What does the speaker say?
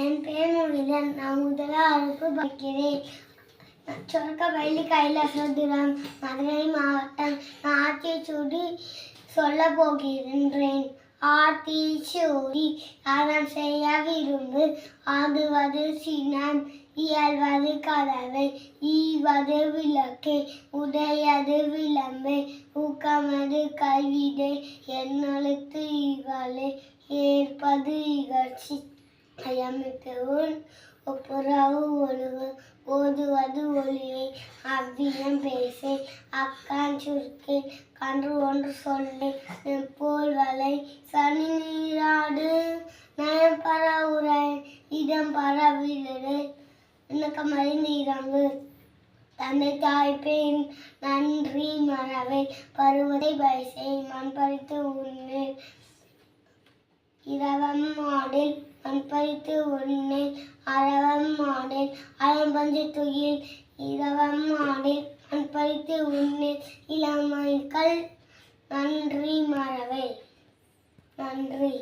என் பேர் முகிலன் நான் முதலாவதுக்கு படிக்கிறேன் சொர்க்க பள்ளி கைலாசபுரம் மதுரை மாவட்டம் நான் ஆட்சியை சூடி சொல்ல போகின்றேன். ஆர்த்தி சூடி அறம் செய்ய விரும்பு ஆகுவது சினம் இயல்வது கதவை ஈவது விளக்கு உடையது விளம்பு ஊக்கமது கல்விதை என்னழுத்து இவளை ஏற்பது இகழ்ச்சி. அயமிக்கவும் ஒப்புரவு ஒழுகு ஓதுவது ஒளியை அவ்வியம் பேசை. அக்கான் சுருக்கை கன்று ஒன்று சொல்லி போல் வலை சனி நீராடு நயம் பர உரை இதம் பர வீடு இணக்கமறி நீரங்கு. தந்தை பெண் நன்றி மறவை பருவத்தை பைசை மண் பறித்து உண்ணு. இரவம் மாடில் மண்பறித்து உண்ணேன் அரவம் மாடில் அலம்பஞ்சு துயில். இரவம் மாடில் மண்பறித்து உண்ணேன் இளமைகள் நன்றி மறவை. நன்றி.